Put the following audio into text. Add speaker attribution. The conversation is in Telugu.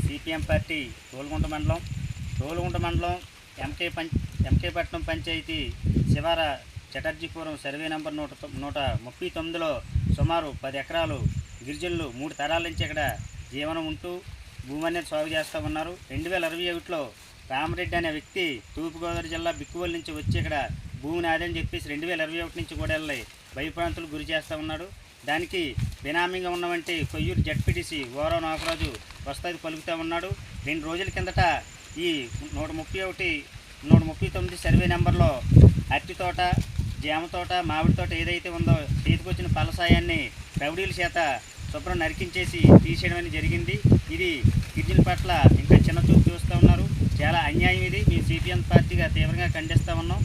Speaker 1: సిపిఎం పార్టీ తోలుగుంట మండలం తోలుగుంట మండలం ఎంకే పం ఎంకేపట్నం పంచాయతీ శివార చటర్జీపురం సర్వే నెంబర్ నూట తొమ్- నూట ముప్పై తొమ్మిదిలో సుమారు పది ఎకరాలు గిరిజనులు మూడు తరాల నుంచి ఇక్కడ జీవనం ఉంటూ భూమి అనేది సాగు చేస్తూ ఉన్నారు. రెండు వేల ఇరవై ఒకటిలో రామరెడ్డి అనే వ్యక్తి తూర్పుగోదావరి జిల్లా బిక్కువల్ నుంచి వచ్చి ఇక్కడ భూమి నాదని చెప్పేసి రెండు వేల ఇరవై ఒకటి నుంచి కూడా వెళ్ళి భయప్రాంతులు గురి చేస్తూ ఉన్నాడు. దానికి బినామీగా ఉన్నవంటి కొయ్యూరు జడ్పీటీసీ ఓరవ నాగరాజు వస్తాది పలుకుతూ ఉన్నాడు. రెండు రోజుల కిందట ఈ నూట ముప్పై ఒకటి నూట ముప్పై తొమ్మిది సర్వే నెంబర్లో అరటి తోట జామ తోట మామిడి తోట ఏదైతే ఉందో చేతికొచ్చిన పలసాయాన్ని రౌడీల చేత శుభ్రం నరికించేసి తీసేయడం అనేది జరిగింది. ఇది గిరిజనుల పట్ల ఇంకా చిన్న చూపు చూస్తూ ఉన్నారు. చాలా అన్యాయం ఇది. మేము సిపిఎం పార్టీగా తీవ్రంగా ఖండిస్తూ ఉన్నాం.